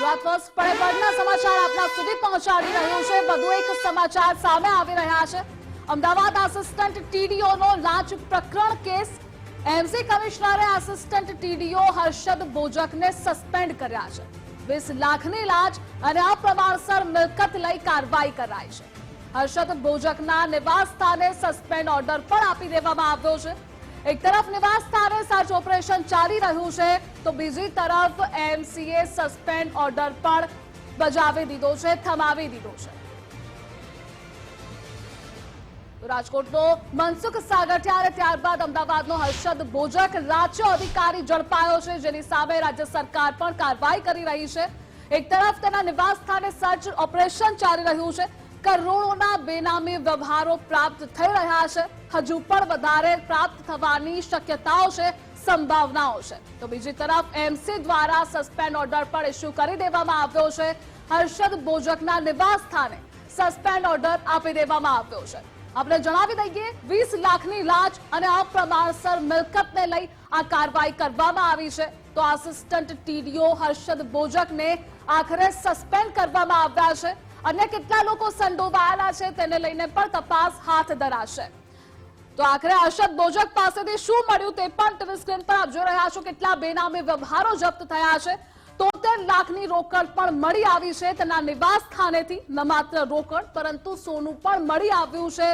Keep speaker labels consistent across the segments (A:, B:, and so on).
A: ગુજરાત સમાચાર આપના સુધી પહોંચાડી રહ્યું છે. વધુ એક સમાચાર સામે આવી રહ્યા છે. અમદાવાદ આસિસ્ટન્ટ ટીડીઓનો લાંચ પ્રકરણ કેસ. એમસી કમિશનરે આસિસ્ટન્ટ ટીડીઓ હર્ષદ બોજકને સસ્પેન્ડ કર્યા છે. વીસ લાખની લાંચ અને અપ્રમાણસર મિલકત લઈ કાર્યવાહી કરાઈ છે. હર્ષદ બોજકના નિવાસ સ્થાને સસ્પેન્ડ ઓર્ડર પણ આપી દેવામાં આવ્યો છે. એક તરફ નિવાસ સ્થાને સર્ચ ઓપરેશન ચાલી રહ્યું છે, તો બીજી તરફ એમસીએ સસ્પેન્ડ ઓર્ડર પણ બજાવી દીધો છે, થમાવી દીધો છે. રાજકોટનો મનસુખ સાગઠિયા અને ત્યારબાદ અમદાવાદનો હર્ષદ બોજક રાજ્ય અધિકારી ઝડપાયો છે, જેની સામે રાજ્ય સરકાર પણ કાર્યવાહી કરી રહી છે. એક તરફ તેના નિવાસ સ્થાને સર્ચ ઓપરેશન ચાલી રહ્યું છે. કરોડોના બેનામી વ્યવહારો પ્રાપ્ત થઈ રહ્યા છે. હજુ પણ વધારે પ્રાપ્ત થવાની શક્યતાઓ છે, સંભાવનાઓ છે. તો બીજી તરફ એમસી દ્વારા સસ્પેન્ડ ઓર્ડર પણ ઇસ્યુ કરી દેવામાં આવ્યો છે. હર્ષદ બોજકના નિવાસ સ્થાને સસ્પેન્ડ ઓર્ડર આપી દેવામાં આવ્યો છે. આપણે જણાવી દઈએ, વીસ લાખની લાંચ અને અપ્રમાણસર મિલકતને લઈ આ કાર્યવાહી કરવામાં આવી છે. તો આસિસ્ટન્ટ ટીડીઓ હર્ષદ બોજકને આખરે સસ્પેન્ડ કરવામાં આવ્યા છે. અને કેટલા લોકો સંડોવાયેલા છે તેને લઈને પણ તપાસ હાથ ધરાશે. તો આખરે અશદ બોજક પાસેથી શું મળ્યું તે પણ ટીવી સ્ક્રીન પર આપ જોઈ રહ્યા છો કેટલા બેનામી વ્યવહારો જપ્ત થયા છે. તોતેર લાખની રોકડ પણ મળી આવી છે. તેના નિવાસ સ્થાનેથી ન માત્ર રોકડ, પરંતુ સોનું પણ મળી આવ્યું છે.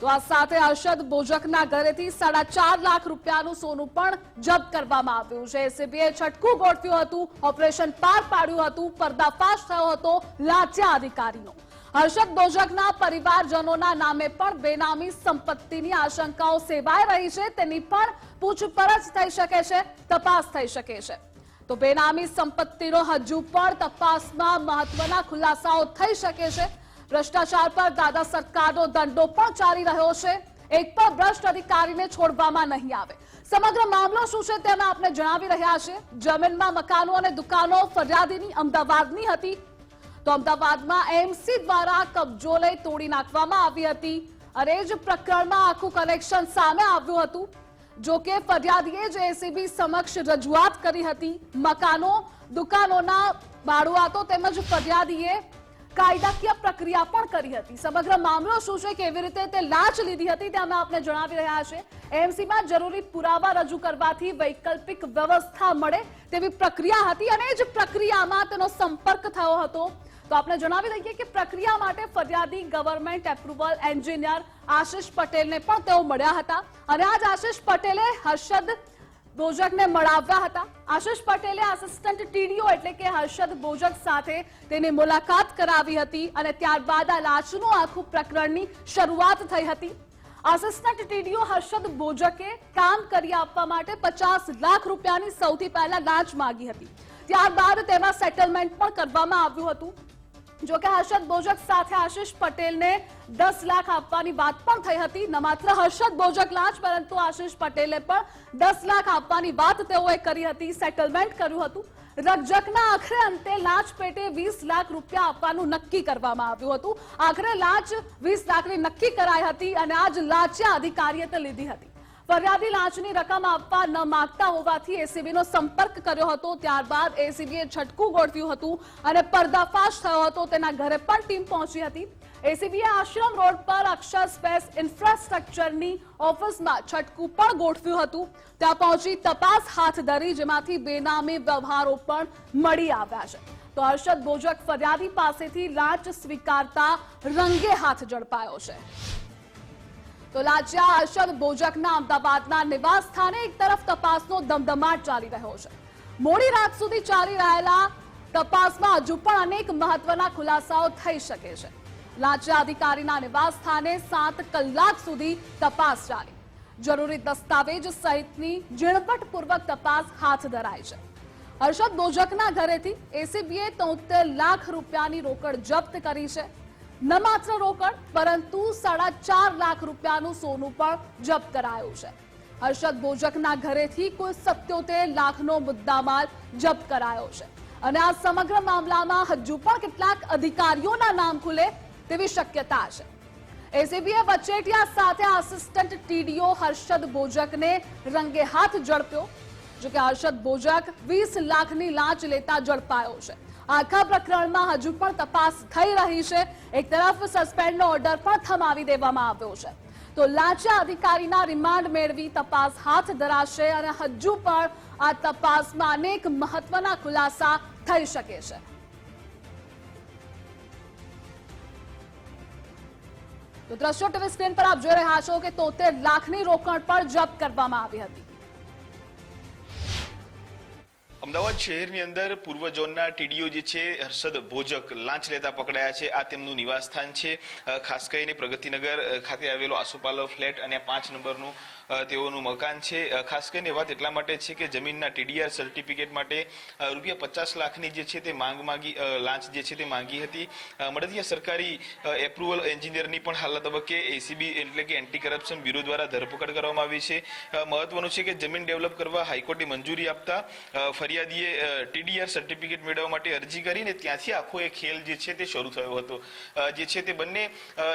A: તો આ સાથે હર્ષદ બોજકના ઘરેથી સાડા ચાર લાખ રૂપિયાનું સોનું પણ જપ્ત કરવામાં આવ્યું છે. એસીબીએ છટકું ગોઠવ્યું હતું, ઓપરેશન પાર પાડ્યું હતું, પર્દાફાશ થયો હતો, લાચ્યા અધિકારીનો. હર્ષદ દોજકના પરિવારજનોના નામે પણ બેનામી સંપત્તિની આશંકાઓ સેવાઈ રહી છે. તેની પણ પૂછપરછ થઈ શકે છે, તપાસ થઈ શકે છે. તો બેનામી સંપત્તિનો હજુ પણ તપાસમાં મહત્વના ખુલાસાઓ થઈ શકે છે. ભ્રષ્ટાચાર પર દાદા સરકારનો દંડો પણ ચાલી રહ્યો છે. એક પણ ભ્રષ્ટ અધિકારીને છોડવામાં નહીં આવે. સમગ્ર મામલો શું છે તેના આપણે જણાવી રહ્યા છે જમીનમાં મકાનો અને દુકાનો ફરિયાદીની અમદાવાદની હતી. તો અમદાવાદમાં એમસી દ્વારા કબજો લઈ તોડી નાખવામાં આવી હતી. અને જ પ્રકરણમાં આખું કનેક્શન સામે આવ્યું હતું. જો કે ફરિયાદીએ જ એસીબી સમક્ષ રજૂઆત કરી હતી. મકાનો, દુકાનોના ભાડુઆતો તેમજ ફરિયાદીએ કાયદાકીય પ્રક્રિયા પણ કરી હતી. સમગ્ર મામલો શું છે, કેવી રીતે તે લાંચ લીધી હતી તે અમે આપને જણાવી રહ્યા છે. એમસીમાં જરૂરી પુરાવા રજૂ કરવાથી વૈકલ્પિક વ્યવસ્થા મળે તેવી પ્રક્રિયા હતી અને જ પ્રક્રિયામાં તેનો સંપર્ક થયો હતો. તો આપણે જણાવી દઈએ કે પ્રક્રિયા માટે ફરિયાદી ગવર્મેન્ટ એપ્રુવલ એન્જિનિયર આશિષ પટેલને પણ તેઓ મળ્યા હતા. અને આજ આશિષ પટેલે હર્ષદ બોજકને મળાવ્યા હતા. આશિષ પટેલે આસિસ્ટન્ટ ટીડીઓ એટલે કે હર્ષદ બોજક સાથે તેની મુલાકાત કરાવી હતી અને ત્યારબાદ આ લાંચનું આખું પ્રકરણની શરૂઆત થઈ હતી. આસિસ્ટન્ટ ટીડીઓ હર્ષદ બોજકે કામ કરી આપવા માટે પચાસ લાખ રૂપિયાની સૌથી પહેલા લાંચ માંગી હતી. ત્યારબાદ તેમાં સેટલમેન્ટ પણ કરવામાં આવ્યું હતું. જો કે હર્ષદ બોજક સાથે આશિષ પટેલને દસ લાખ આપવાની વાત પણ થઈ હતી. ન માત્ર હર્ષદ બોજકલા જ, પરંતુ આશિષ પટેલે પણ દસ લાખ આપવાની વાત તેઓએ કરી હતી સેટલમેન્ટ કર્યું હતું. રકજકના આખરે અંતે લાંચ પેટે વીસ લાખ રૂપિયા આપવાનું નક્કી કરવામાં આવ્યું હતું. આખરે લાંચ વીસ લાખની નક્કી કરાઈ હતી અને આજ લાંચે અધિકારીએ તે લીધી હતી. ફરિયાદી લાંચની રકમ આપવા ન માંગતા હોવાથી એસીબીનો સંપર્ક કર્યો હતો. ત્યારબાદ એસીબીએ છટકું ગોઠવ્યું હતું અને પર્દાફાશ થયો હતો. તેના ઘરે પણ ટીમ પહોંચી હતી. એસીબીએ આશ્રમ રોડ પર અક્ષર સ્પેસ ઇન્ફ્રાસ્ટ્રક્ચરની ઓફિસમાં છટકું પણ ગોઠવ્યું હતું. ત્યાં પહોંચી તપાસ હાથ ધરી, જેમાંથી બેનામી વ્યવહારો પણ મળી આવ્યા છે. તો હર્ષદ બોજક ફરિયાદી પાસેથી લાંચ સ્વીકારતા રંગે હાથ ઝડપાયો છે. તો લાચિયા હર્ષદ બોજકના અમદાવાદના નિવાસ સ્થાને એક તરફ તપાસનો ધમધમાટ ચાલી રહ્યો છે. મોડી રાત સુધી ચાલી રહેલા તપાસમાં હજુ પણ અનેક મહત્વના ખુલાસાઓ થઈ શકે છે. લાચિયા અધિકારીના નિવાસ સ્થાને સાત કલાક સુધી તપાસ ચાલી. જરૂરી દસ્તાવેજ સહિતની ઝીણવટપૂર્વક તપાસ હાથ ધરાઈ છે. હર્ષદ બોજકના ઘરેથી એસીબીએ તોતેર લાખ રૂપિયાની રોકડ જપ્ત કરી છે. ન માત્ર રોકડ, પરંતુ સાડા ચાર લાખ રૂપિયાનું સોનું પણ જપ્ત કરાયું છે. હર્ષદ બોજકના ઘરેથી કુલ સત્યોતેર લાખનો મુદ્દામાલ જપ્ત કરાયો છે. અને આ સમગ્ર મામલામાં હજુ પણ કેટલાક અધિકારીઓના નામ ખુલે તેવી શક્યતા છે. એસીબીએ વચેટિયા સાથે આસિસ્ટન્ટ ટીડીઓ હર્ષદ બોજકને રંગે હાથ ઝડપ્યો, જોકે હર્ષદ ભોજક વીસ લાખની લાંચ લેતા ઝડપાયો છે. આખા પ્રકરણમાં હજુ પણ તપાસ થઈ રહી છે. એક તરફ સસ્પેન્ડનો ઓર્ડર પણ થમાવી દેવામાં આવ્યો છે. તો લાંચા અધિકારીના રિમાન્ડ મેળવી તપાસ હાથ ધરાશે અને હજુ પણ આ તપાસમાં અનેક મહત્વના ખુલાસા થઈ શકે છે. તો દ્રશ્યો ટીવી સ્ક્રીન પર આપ જોઈ રહ્યા છો કે તોતેર લાખની રોકડ પણ જપ્ત કરવામાં આવી હતી.
B: અમદાવાદ શહેરની અંદર પૂર્વ ઝોનના ટીડીઓ જે છે, હર્ષદ ભોજક લાંચ લેતા પકડાયા છે. આ તેમનું નિવાસસ્થાન છે. ખાસ કરીને પ્રગતિનગર ખાતે આવેલો આસોપાલવ ફ્લેટ અને પાંચ નંબરનું તેઓનું મકાન છે. ખાસ કરીને વાત એટલા માટે છે કે જમીનના ટીડીઆર સર્ટિફિકેટ માટે રૂપિયા પચાસ લાખની જે છે તે માંગ માંગી લાંચ જે છે તે માંગી હતી. મળદિયા સરકારી એપ્રુવલ એન્જિનિયરની પણ હાલના તબક્કે એસીબી એટલે કે એન્ટી કરપ્શન બ્યુરો દ્વારા ધરપકડ કરવામાં આવી છે. મહત્વનું છે કે જમીન ડેવલપ કરવા હાઈકોર્ટે મંજૂરી આપતા ફરિયાદીએ ટીડીઆર સર્ટિફિકેટ મેળવવા માટે અરજી કરીને ત્યાંથી આખો એ ખેલ જે છે તે શરૂ થયો હતો. જે છે તે બંને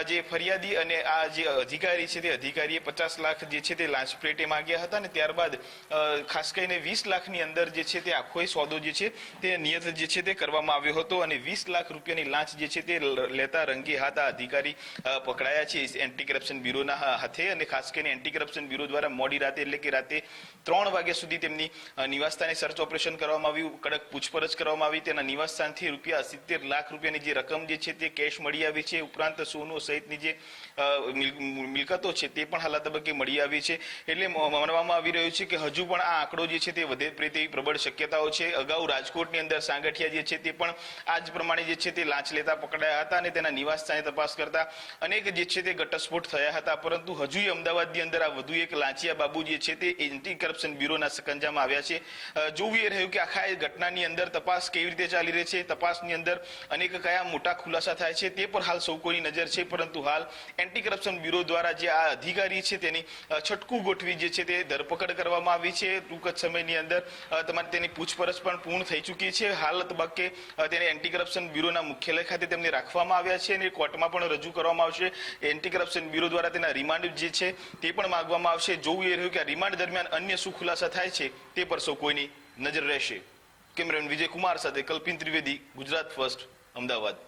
B: જે ફરિયાદી અને આ જે અધિકારી છે તે અધિકારીએ પચાસ લાખ જે છે તે લાંચ પ્લેટે માંગ્યા હતા અને ત્યારબાદ ખાસ કરીને વીસ લાખની અંદર જે છે તે આખો સોદો જે છે તે નિયત જે છે તે કરવામાં આવ્યો હતો અને વીસ લાખ રૂપિયાની લાંચ જે છે તે લેતા રંગે હાથ આ અધિકારી પકડાયા છે એન્ટી કરપ્શન બ્યુરોના હાથે અને ખાસ કરીને એન્ટી કરપ્શન બ્યુરો દ્વારા મોડી રાતે એટલે કે રાતે ત્રણ વાગ્યા સુધી તેમની નિવાસસ્થાને સર્ચ ઓપરેશન કરવામાં આવ્યું, કડક પૂછપરછ કરવામાં આવી, તેના નિવાસસ્થાનથી રૂપિયા સિત્તેર લાખ રૂપિયાની જે રકમ જે છે તે કેશ મળી આવી છે, ઉપરાંત સોનું સહિતની જે મિલ- મિલકતો છે તે પણ હાલ તબક્કે મળી આવી છે એટલે માનવામાં આવી રહ્યું છે કે હજુ પણ આ આંકડો જે છે તે વધે તેવી પ્રબળ શક્યતાઓ છે. અગાઉ રાજકોટની અંદર સાંગઠિયા જે છે તે પણ આ જ પ્રમાણે જે છે તે લાંચ લેતા પકડાયા હતા અને તેના નિવાસ સ્થાને તપાસ કરતા અનેક જે છે તે ઘટસ્ફોટ થયા હતા. પરંતુ હજુય અમદાવાદની અંદર આ વધુ એક લાંચિયા બાબુ જે છે તે એન્ટી કરપ્શન બ્યુરોના સકંજામાં આવ્યા છે. જોવું એ રહ્યું કે આખા એ ઘટનાની અંદર તપાસ કેવી રીતે ચાલી રહી છે? તપાસની અંદર અનેક કયા મોટા ખુલાસા થાય છે તે પર હાલ સૌ કોઈની નજર છે. પરંતુ હાલ એન્ટી કરપ્શન બ્યુરો દ્વારા જે આ અધિકારી છે તેની અ, છટકું ગોઠવી જે છે તે ધરપકડ કરવામાં આવી છે. ટૂંક જ સમયની અંદર તમારે તેની પૂછપરછ પણ પૂર્ણ થઈ ચૂકી છે. હાલ તબક્કે તેને એન્ટી કરપ્શન બ્યુરોના મુખ્યાલય ખાતે તેમને રાખવામાં આવ્યા છે અને કોર્ટમાં પણ રજૂ કરવામાં આવશે. એન્ટી કરપ્શન બ્યુરો દ્વારા તેના રિમાન્ડ જે છે તે પણ માંગવામાં આવશે. જોવું એ રહ્યું કે આ રિમાન્ડ દરમિયાન અન્ય શું ખુલાસા થાય છે તે પર સૌ કોઈની નજર રહેશે. કેમેરામેન વિજય કુમાર સાથે કલ્પિન ત્રિવેદી, ગુજરાત ફર્સ્ટ, અમદાવાદ.